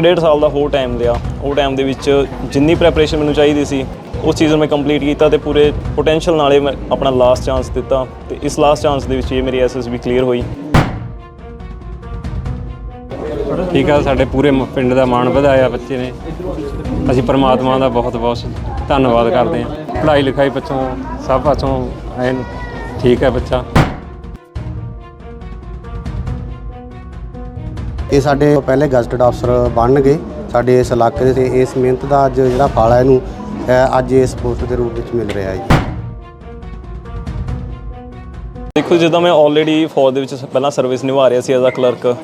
ਇੱਕ ਡੇਢ ਸਾਲ ਦਾ ਹੋਰ ਟਾਈਮ ਲਿਆ ਉਹ ਟਾਈਮ ਦੇ ਵਿੱਚ ਜਿੰਨੀ ਪ੍ਰੈਪਰੇਸ਼ਨ ਮੈਨੂੰ ਚਾਹੀਦੀ ਸੀ, ਉਸ ਚੀਜ਼ ਨੂੰ ਮੈਂ ਕੰਪਲੀਟ ਕੀਤਾ ਤੇ ਪੂਰੇ ਪੋਟੈਂਸ਼ੀਅਲ ਨਾਲੇ ਮੈਂ ਆਪਣਾ ਲਾਸਟ ਚਾਂਸ ਦਿੱਤਾ ਤੇ ਇਸ ਲਾਸਟ ਚਾਂਸ ਦੇ ਵਿੱਚ ਇਹ ਮੇਰੀ ਐਸਐਸਬੀ ਕਲੀਅਰ ਹੋਈ। ਠੀਕ ਆ, ਸਾਡੇ ਪੂਰੇ ਮ- ਪਿੰਡ ਦਾ ਮਾਣ ਵਧਾਇਆ ਬੱਚੇ ਨੇ। ਅਸੀਂ ਪਰਮਾਤਮਾ ਦਾ ਬਹੁਤ ਬਹੁਤ ਧੰਨਵਾਦ ਕਰਦੇ ਹਾਂ। ਪੜ੍ਹਾਈ ਲਿਖਾਈ ਪਿੱਛੋਂ ਸਭ ਪਾਸੋਂ ਐਨ ਠੀਕ ਹੈ ਬੱਚਾ। ਇਹ ਸਾਡੇ ਪਹਿਲੇ ਗਜ਼ਟਡ ਅਫਸਰ ਬਣਨਗੇ ਸਾਡੇ ਇਸ ਇਲਾਕੇ ਦੇ ਤੇ ਇਸ ਮਿਹਨਤ ਦਾ ਅੱਜ ਜਿਹੜਾ ਫਲ ਹੈ ਇਹਨੂੰ ਅੱਜ ਇਸ ਪੋਸਟ ਦੇ ਰੂਪ ਵਿੱਚ ਮਿਲ ਰਿਹਾ ਹੈ। ਜੀ ਦੇਖੋ, ਜਿੱਦਾਂ ਮੈਂ ਆਲਰੇਡੀ ਫੌਜ ਦੇ ਵਿੱਚ ਪਹਿਲਾਂ ਸਰਵਿਸ ਨਿਭਾ ਰਿਹਾ ਸੀ ਐਜ਼ ਅ ਕਲਰਕ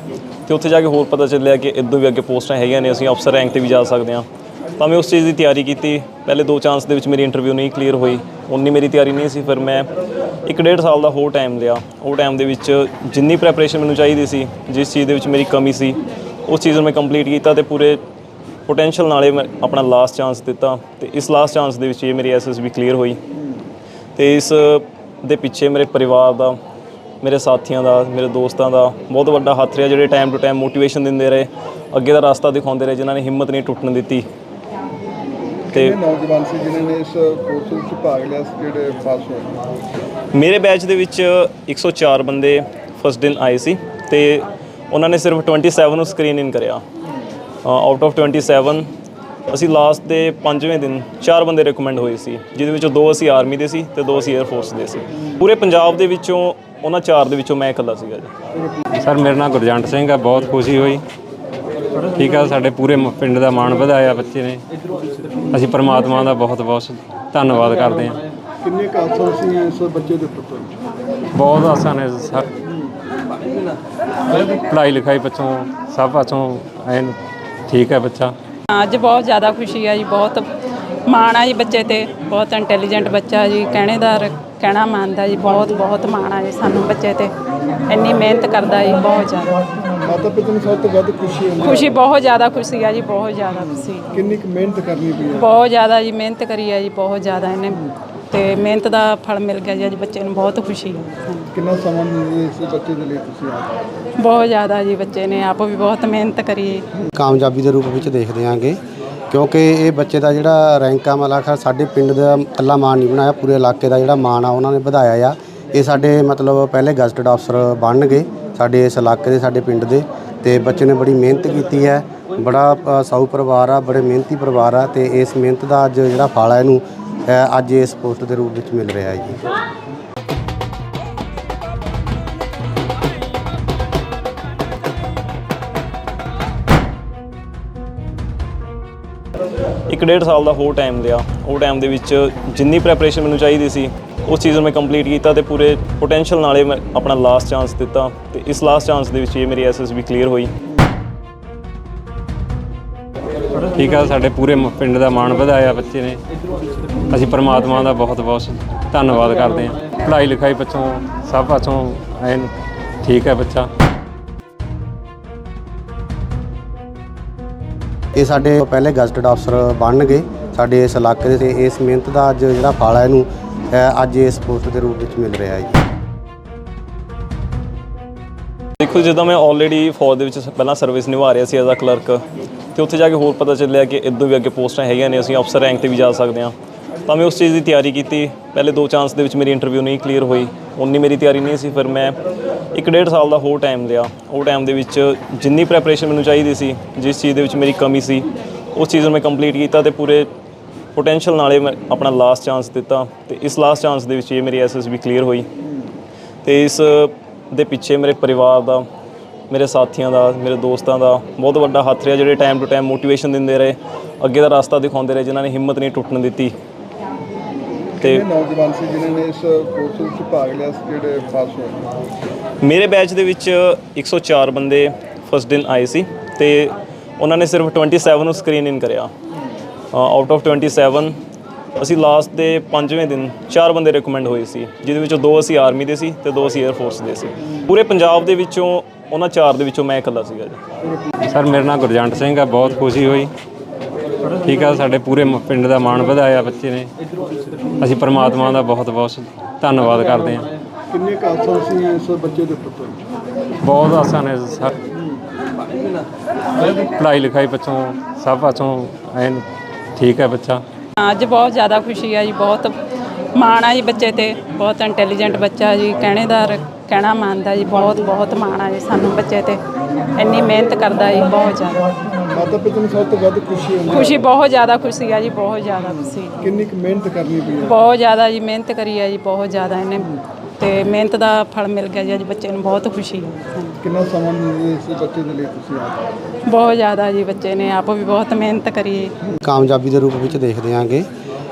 ਤੇ ਉੱਥੇ ਜਾ ਕੇ ਹੋਰ ਪਤਾ ਚੱਲਿਆ ਕਿ ਇਦੋਂ ਵੀ ਅੱਗੇ ਪੋਸਟਾਂ ਹੈਗੀਆਂ ਨੇ, ਅਸੀਂ ਅਫਸਰ ਰੈਂਕ ਤੇ ਵੀ ਜਾ ਸਕਦੇ ਹਾਂ। ਤਾਂ ਮੈਂ ਉਸ ਚੀਜ਼ ਦੀ ਤਿਆਰੀ ਕੀਤੀ। ਪਹਿਲੇ ਦੋ ਚਾਂਸ ਦੇ ਵਿੱਚ ਮੇਰੀ ਇੰਟਰਵਿਊ ਨਹੀਂ ਕਲੀਅਰ ਹੋਈ। ਉਨੀ ਮੇਰੀ ਤਿਆਰੀ ਨਹੀਂ ਸੀ, ਫਿਰ ਮੈਂ ਇੱਕ ਡੇਢ ਸਾਲ ਦਾ ਹੋਰ ਟਾਈਮ ਲਿਆ। ਉਹ ਟਾਈਮ ਦੇ ਵਿੱਚ ਜਿੰਨੀ ਪ੍ਰੈਪਰੇਸ਼ਨ ਮੈਨੂੰ ਚਾਹੀਦੀ ਸੀ, ਜਿਸ ਚੀਜ਼ ਦੇ ਵਿੱਚ ਮੇਰੀ ਕਮੀ ਸੀ, ਉਸ ਚੀਜ਼ ਨੂੰ ਮੈਂ ਕੰਪਲੀਟ ਕੀਤਾ ਤੇ ਪੂਰੇ ਪੋਟੈਂਸ਼ੀਅਲ ਨਾਲੇ ਮੈਂ ਆਪਣਾ ਲਾਸਟ ਚਾਂਸ ਦਿੱਤਾ ਤੇ ਇਸ ਲਾਸਟ ਚਾਂਸ ਦੇ ਵਿੱਚ ਇਹ ਮੇਰੀ ਐਸਐਸਬੀ ਕਲੀਅਰ ਹੋਈ। ਤੇ ਇਸ ਦੇ ਪਿੱਛੇ ਮੇਰੇ ਪਰਿਵਾਰ ਦਾ, ਮੇਰੇ ਸਾਥੀਆਂ ਦਾ, ਮੇਰੇ ਦੋਸਤਾਂ ਦਾ ਬਹੁਤ ਵੱਡਾ ਹੱਥ ਰਿਹਾ, ਜਿਹੜੇ ਟਾਈਮ ਟੂ ਟਾਈਮ ਮੋਟੀਵੇਸ਼ਨ ਦਿੰਦੇ ਰਹੇ, ਅੱਗੇ ਦਾ ਰਸਤਾ ਦਿਖਾਉਂਦੇ ਰਹੇ, ਜਿਨ੍ਹਾਂ ਨੇ ਹਿੰਮਤ ਨਹੀਂ ਟੁੱਟਣ ਦਿੱਤੀ। ਤੇ ਨੌਜਵਾਨ ਸੀ ਜਿਨ੍ਹਾਂ ਨੇ ਇਸ ਕੋਰਸ ਵਿੱਚ ਭਾਗ ਲਿਆ ਸੀ ਜਿਹੜੇ ਪਾਸ ਹੋਏ? ਮੇਰੇ ਬੈਚ ਦੇ ਵਿੱਚ 104 ਬੰਦੇ ਫਸਟ ਦਿਨ ਆਏ ਸੀ ਤੇ ਉਹਨਾਂ ਨੇ ਸਿਰਫ 27 ਨੂੰ ਸਕਰੀਨ ਇਨ ਕਰਿਆ। ਆਊਟ ਆਫ 27 ਅਸੀਂ ਲਾਸਟ ਦੇ ਪੰਜਵੇਂ ਦਿਨ ਚਾਰ ਬੰਦੇ ਰეკਮੈਂਡ ਹੋਏ ਸੀ ਜਿਹਦੇ ਵਿੱਚੋਂ ਦੋ ਅਸੀਂ ਆਰਮੀ ਦੇ ਸੀ ਤੇ ਦੋ ਅਸੀਂ 에ਅਰ ਫੋਰਸ ਦੇ ਸੀ। ਪੂਰੇ ਪੰਜਾਬ ਦੇ ਵਿੱਚੋਂ ਉਹਨਾਂ ਚਾਰ ਦੇ ਵਿੱਚੋਂ ਮੈਂ ਇਕੱਲਾ ਸੀਗਾ ਜੀ। ਸਰ ਮੇਰਾ ਨਾਮ ਗੁਰਜੰਟ ਸਿੰਘ ਹੈ ਬਹੁਤ ਖੁਸ਼ੀ ਹੋਈ। ਠੀਕ ਆ ਸਾਡੇ ਪੂਰੇ ਮ- ਪਿੰਡ ਦਾ ਮਾਣ ਵਧਾਇਆ ਬੱਚੇ ਨੇ। ਅਸੀਂ ਪਰਮਾਤਮਾ ਦਾ ਬਹੁਤ ਬਹੁਤ ਧੰਨਵਾਦ ਕਰਦੇ ਹਾਂ। ਕਿੰਨੇ ਕਾਸਰ ਸੀ ਇਸ ਬੱਚੇ ਦੇ ਪੁੱਤਰ ਬਹੁਤ ਆਸਾਨ ਹੈ ਸਰ ਪੜ੍ਹਾਈ ਲਿਖਾਈ ਪਿੱਛੋਂ ਸਭ ਪਾਸੋਂ ਐਨ ਠੀਕ ਹੈ ਬੱਚਾ। ਅੱਜ ਬਹੁਤ ਜ਼ਿਆਦਾ ਖੁਸ਼ੀ ਆ ਜੀ ਬਹੁਤ ਮਾਣ ਆ ਜੀ ਬੱਚੇ ਤੇ। ਬਹੁਤ ਇੰਟੈਲੀਜੈਂਟ ਬੱਚਾ ਜੀ ਕਹਿਣੇਦਾਰ ਕਹਿਣਾ ਮੰਨਦਾ ਜੀ ਬਹੁਤ ਬਹੁਤ ਮਾਣ ਆ ਜੀ ਸਾਨੂੰ ਬੱਚੇ ਤੇ। ਇੰਨੀ ਮਿਹਨਤ ਕਰਦਾ ਜੀ ਬਹੁਤ ਜ਼ਿਆਦਾ। ਮਾਤਾ ਪਿਤਾ ਨੂੰ ਸਭ ਤੋਂ ਵੱਧ ਖੁਸ਼ੀ ਹੁੰਦੀ ਖੁਸ਼ੀ ਬਹੁਤ ਜ਼ਿਆਦਾ ਖੁਸ਼ੀ ਆ ਜੀ ਬਹੁਤ ਜ਼ਿਆਦਾ ਖੁਸ਼ੀ ਕਿੰਨੀ ਕੁ ਮਿਹਨਤ ਕਰਨੀ ਪਈ ਹੈ? ਬਹੁਤ ਜ਼ਿਆਦਾ ਜੀ ਮਿਹਨਤ ਕਰੀ ਆ ਜੀ ਬਹੁਤ ਜ਼ਿਆਦਾ ਇਹਨੇ। ਤੇ ਮਿਹਨਤ ਦਾ ਫਲ ਮਿਲ ਗਿਆ ਜੀ ਅੱਜ ਬੱਚੇ ਨੂੰ ਬਹੁਤ ਖੁਸ਼ੀ ਸਾਨੂੰ। ਕਿੰਨਾ ਸਮਾਂ ਦਿੰਦੇ ਇਸ ਬੱਚੇ ਦੇ ਲਈ ਤੁਸੀਂ ਆਪ? ਬਹੁਤ ਜ਼ਿਆਦਾ ਜੀ ਬੱਚੇ ਨੇ ਆਪ ਵੀ ਬਹੁਤ ਮਿਹਨਤ ਕਰੀ। ਹੈ ਕਾਮਯਾਬੀ ਦੇ ਰੂਪ ਵਿੱਚ ਦੇਖਦੇ ਆਂਗੇ ਕਿਉਂਕਿ ਇਹ ਬੱਚੇ ਦਾ ਜਿਹੜਾ ਰੈਂਕ ਆ ਮਤਲਬ ਸਾਡੇ ਪਿੰਡ ਦਾ ਇਕੱਲਾ ਮਾਣ ਨਹੀਂ ਬਣਾਇਆ ਪੂਰੇ ਇਲਾਕੇ ਦਾ ਜਿਹੜਾ ਮਾਣ ਆ ਉਹਨਾਂ ਨੇ ਵਧਾਇਆ ਆ। ਇਹ ਸਾਡੇ ਮਤਲਬ ਪਹਿਲੇ ਗਜ਼ਟਡ ਅਫਸਰ ਬਣਨਗੇ। ਸਾਡੇ ਇਸ ਇਲਾਕੇ ਦੇ, ਸਾਡੇ ਪਿੰਡ ਦੇ ਤੇ ਬੱਚੇ ਨੇ ਬੜੀ ਮਿਹਨਤ ਕੀਤੀ ਹੈ। ਬੜਾ ਸਾਊ ਪਰਿਵਾਰ ਆ, ਬੜੇ ਮਿਹਨਤੀ ਪਰਿਵਾਰ ਆ ਤੇ ਇਸ ਮਿਹਨਤ ਦਾ ਅੱਜ ਜਿਹੜਾ ਫਲ ਆ ਇਹਨੂੰ ਅੱਜ ਇਸ ਪੋਸਟ ਦੇ ਰੂਪ ਵਿੱਚ ਮਿਲ ਰਿਹਾ ਹੈ ਜੀ। ਇੱਕ ਡੇਢ ਸਾਲ ਦਾ ਹੋਰ ਟਾਈਮ ਲਿਆ ਉਹ ਟਾਈਮ ਦੇ ਵਿੱਚ ਜਿੰਨੀ ਪ੍ਰੈਪਰੇਸ਼ਨ ਮੈਨੂੰ ਚਾਹੀਦੀ ਸੀ ਉਸ ਚੀਜ਼ ਨੂੰ ਮੈਂ ਕੰਪਲੀਟ ਕੀਤਾ ਤੇ ਪੂਰੇ ਪੋਟੈਂਸ਼ੀਅਲ ਨਾਲੇ ਮੈਂ ਆਪਣਾ ਲਾਸਟ ਚਾਂਸ ਦਿੱਤਾ ਤੇ ਇਸ ਲਾਸਟ ਚਾਂਸ ਦੇ ਵਿੱਚ ਇਹ ਮੇਰੀ ਐਸਐਸਬੀ ਕਲੀਅਰ ਹੋਈ। ਠੀਕ ਆ ਸਾਡੇ ਪੂਰੇ ਪਿੰਡ ਦਾ ਮਾਣ ਵਧਾਇਆ ਬੱਚੇ ਨੇ। ਅਸੀਂ ਪਰਮਾਤਮਾ ਦਾ ਬਹੁਤ ਬਹੁਤ ਧੰਨਵਾਦ ਕਰਦੇ ਹਾਂ। ਪੜ੍ਹਾਈ ਲਿਖਾਈ ਪਿੱਛੋਂ ਸਭ ਪਾਸੋਂ ਐਨ ਠੀਕ ਹੈ ਬੱਚਾ। ਇਹ ਸਾਡੇ ਪਹਿਲੇ ਗਜ਼ਟਡ ਅਫਸਰ ਬਣਨਗੇ ਸਾਡੇ ਇਸ ਇਲਾਕੇ ਦੇ ਇਸ ਮਿਹਨਤ ਦਾ ਅੱਜ ਜਿਹੜਾ ਫਲ ਹੈ ਇਹਨੂੰ ਅੱਜ ਇਸ ਪੋਸਟ ਦੇ ਰੂਪ ਵਿੱਚ ਮਿਲ ਰਿਹਾ ਹੈ ਜੀ। ਦੇਖੋ, ਜਿੱਦਾਂ ਮੈਂ ਆਲਰੇਡੀ ਫੌਜ ਦੇ ਵਿੱਚ ਪਹਿਲਾਂ ਸਰਵਿਸ ਨਿਭਾ ਰਿਹਾ ਸੀ ਐਜ਼ ਅ ਕਲਰਕ ਤੇ ਉੱਥੇ ਜਾ ਕੇ ਹੋਰ ਪਤਾ ਚੱਲਿਆ ਕਿ ਇਦੋਂ ਵੀ ਅੱਗੇ ਪੋਸਟਾਂ ਹੈਗੀਆਂ ਨੇ, ਅਸੀਂ ਅਫਸਰ ਰੈਂਕ ਤੇ ਵੀ ਜਾ ਸਕਦੇ ਹਾਂ। ਤਾਂ ਮੈਂ ਉਸ ਚੀਜ਼ ਦੀ ਤਿਆਰੀ ਕੀਤੀ। ਪਹਿਲੇ ਦੋ ਚਾਂਸ ਦੇ ਵਿੱਚ ਮੇਰੀ ਇੰਟਰਵਿਊ ਨਹੀਂ ਕਲੀਅਰ ਹੋਈ। ਉਨੀ ਮੇਰੀ ਤਿਆਰੀ ਨਹੀਂ ਸੀ, ਫਿਰ ਮੈਂ ਇੱਕ ਡੇਢ ਸਾਲ ਦਾ ਹੋਰ ਟਾਈਮ ਲਿਆ। ਉਹ ਟਾਈਮ ਦੇ ਵਿੱਚ ਜਿੰਨੀ ਪ੍ਰੈਪਰੇਸ਼ਨ ਮੈਨੂੰ ਚਾਹੀਦੀ ਸੀ, ਜਿਸ ਚੀਜ਼ ਦੇ ਵਿੱਚ ਮੇਰੀ ਕਮੀ ਸੀ, ਉਸ ਚੀਜ਼ ਨੂੰ ਮੈਂ ਕੰਪਲੀਟ ਕੀਤਾ ਤੇ ਪੂਰੇ ਪੋਟੈਂਸ਼ੀਅਲ ਨਾਲੇ ਮੈਂ ਆਪਣਾ ਲਾਸਟ ਚਾਂਸ ਦਿੱਤਾ ਤੇ ਇਸ ਲਾਸਟ ਚਾਂਸ ਦੇ ਵਿੱਚ ਇਹ ਮੇਰੀ ਐਸਐਸਬੀ ਕਲੀਅਰ ਹੋਈ ਤੇ ਇਸ ਦੇ ਪਿੱਛੇ ਮੇਰੇ ਪਰਿਵਾਰ ਦਾ ਮੇਰੇ ਸਾਥੀਆਂ ਦਾ ਮੇਰੇ ਦੋਸਤਾਂ ਦਾ ਬਹੁਤ ਵੱਡਾ ਹੱਥ ਰਿਹਾ ਜਿਹੜੇ ਟਾਈਮ ਟੂ ਟਾਈਮ ਮੋਟੀਵੇਸ਼ਨ ਦਿੰਦੇ ਰਹੇ ਅੱਗੇ ਦਾ ਰਸਤਾ ਦਿਖਾਉਂਦੇ ਰਹੇ ਜਿਨ੍ਹਾਂ ਨੇ ਹਿੰਮਤ ਨਹੀਂ ਟੁੱਟਣ ਦਿੱਤੀ। ਤੇ ਨੌਜਵਾਨ ਸੀ ਜਿਨ੍ਹਾਂ ਨੇ ਇਸ ਕੋਰਸ ਵਿੱਚ ਭਾਗ ਲਿਆ ਸੀ ਜਿਹੜੇ ਪਾਸ ਹੋਏ? ਮੇਰੇ ਬੈਚ ਦੇ ਵਿੱਚ 104 ਬੰਦੇ ਫਸਟ ਦਿਨ ਆਏ ਸੀ ਤੇ ਉਹਨਾਂ ਨੇ ਸਿਰਫ 27 ਨੂੰ ਸਕਰੀਨ ਇਨ ਕਰਿਆ। ਆਊਟ ਆਫ 27 ਅਸੀਂ ਲਾਸਟ ਦੇ ਪੰਜਵੇਂ ਦਿਨ ਚਾਰ ਬੰਦੇ ਰეკਮੈਂਡ ਹੋਏ ਸੀ ਜਿਹਦੇ ਵਿੱਚੋਂ ਦੋ ਅਸੀਂ ਆਰਮੀ ਦੇ ਸੀ ਤੇ ਦੋ ਅਸੀਂ 에ਅਰ ਫੋਰਸ ਦੇ ਸੀ। ਪੂਰੇ ਪੰਜਾਬ ਦੇ ਵਿੱਚੋਂ ਉਹਨਾਂ ਚਾਰ ਦੇ ਵਿੱਚੋਂ ਮੈਂ ਇਕੱਲਾ ਸੀਗਾ ਜੀ। ਸਰ ਮੇਰਾ ਨਾਮ ਗੁਰਜੰਟ ਸਿੰਘ ਆ ਬਹੁਤ ਖੁਸ਼ੀ ਹੋਈ। ਠੀਕ ਆ ਸਾਡੇ ਪੂਰੇ ਪਿੰਡ ਦਾ ਮਾਣ ਵਧਾਇਆ ਬੱਚੇ ਨੇ। ਅਸੀਂ ਪਰਮਾਤਮਾ ਦਾ ਬਹੁਤ ਬਹੁਤ ਧੰਨਵਾਦ ਕਰਦੇ ਹਾਂ। ਕਿੰਨੇ ਕਾਸਾ ਸੀ ਇਸ ਬੱਚੇ ਦੇ ਪੁੱਤਰ ਬਹੁਤ ਆਸਾਨ ਹੈ ਸਰ। ਪੜਾਈ ਲਿਖਾਈ ਪਛੋਂ ਸਭ ਪਛੋਂ ਐਨ ਠੀਕ ਹੈ ਬੱਚਾ? ਅੱਜ ਬਹੁਤ ਜ਼ਿਆਦਾ ਖੁਸ਼ੀ ਆ ਜੀ ਬਹੁਤ ਮਾਣ ਆ ਜੀ ਬੱਚੇ ਤੇ। ਬਹੁਤ ਇੰਟੈਲੀਜੈਂਟ ਬੱਚਾ ਜੀ ਕਹਿਣੇਦਾਰ ਕਹਿਣਾ ਮੰਨਦਾ ਜੀ ਬਹੁਤ ਬਹੁਤ ਮਾਣ ਆ ਜੀ ਸਾਨੂੰ ਬੱਚੇ ਤੇ। ਇੰਨੀ ਮਿਹਨਤ ਕਰਦਾ ਜੀ ਬਹੁਤ ਜ਼ਿਆਦਾ। ਮਾਤਾ ਪਿਤਾ ਨੂੰ ਸਭ ਤੋਂ ਵੱਧ ਖੁਸ਼ੀ ਹੁੰਦੀ ਹੈ। ਖੁਸ਼ੀ ਬਹੁਤ ਜ਼ਿਆਦਾ ਖੁਸ਼ੀ ਆ ਜੀ ਬਹੁਤ ਜ਼ਿਆਦਾ ਖੁਸ਼ੀ। ਕਿੰਨੀ ਕੁ ਮਿਹਨਤ ਕਰਨੀ ਪਈ ਬਹੁਤ ਜ਼ਿਆਦਾ ਜੀ ਮਿਹਨਤ ਕਰੀ ਆ ਜੀ ਬਹੁਤ ਜ਼ਿਆਦਾ ਇਹਨੇ। ਤੇ ਮਿਹਨਤ ਦਾ ਫਲ ਮਿਲ ਗਿਆ ਜੀ ਅੱਜ ਬੱਚੇ ਨੂੰ ਬਹੁਤ ਖੁਸ਼ੀ ਹੈ। ਕਿੰਨਾ ਸਮਾਂ ਦਿੰਦੇ ਇਸ ਬੱਚੇ ਦੇ ਲਈ ਤੁਸੀਂ ਆਪ ਬਹੁਤ ਜ਼ਿਆਦਾ ਜੀ ਬੱਚੇ ਨੇ ਆਪ ਵੀ ਬਹੁਤ ਮਿਹਨਤ ਕਰੀ। ਕਾਮਯਾਬੀ ਦੇ ਰੂਪ ਵਿੱਚ ਦੇਖਦੇ ਆਂਗੇ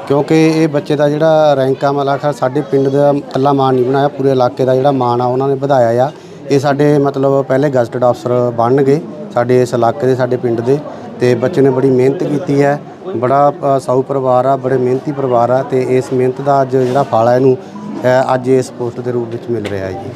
ਕਿਉਂਕਿ ਇਹ ਬੱਚੇ ਦਾ ਜਿਹੜਾ ਰੈਂਕ ਆ ਮਤਲਬ ਸਾਡੇ ਪਿੰਡ ਦਾ ਇਕੱਲਾ ਮਾਣ ਨਹੀਂ ਬਣਾਇਆ ਪੂਰੇ ਇਲਾਕੇ ਦਾ ਜਿਹੜਾ ਮਾਣ ਆ ਉਹਨਾਂ ਨੇ ਵਧਾਇਆ ਆ। ਇਹ ਸਾਡੇ ਮਤਲਬ ਪਹਿਲੇ ਗਜ਼ਟਡ ਅਫਸਰ ਬਣਨਗੇ ਸਾਡੇ ਇਸ ਇਲਾਕੇ ਦੇ ਸਾਡੇ ਪਿੰਡ ਦੇ ਤੇ ਬੱਚੇ ਨੇ ਬੜੀ ਮਿਹਨਤ ਕੀਤੀ ਹੈ। ਬੜਾ ਸਾਊ ਪਰਿਵਾਰ ਆ ਬੜੇ ਮਿਹਨਤੀ ਪਰਿਵਾਰ ਆ ਤੇ ਇਸ ਮਿਹਨਤ ਦਾ ਅੱਜ ਜਿਹੜਾ ਫਲ ਆ ਇਹਨੂੰ ਅੱਜ ਇਸ ਪੋਸਟ ਦੇ ਰੂਪ ਵਿੱਚ ਮਿਲ ਰਿਹਾ ਹੈ ਜੀ।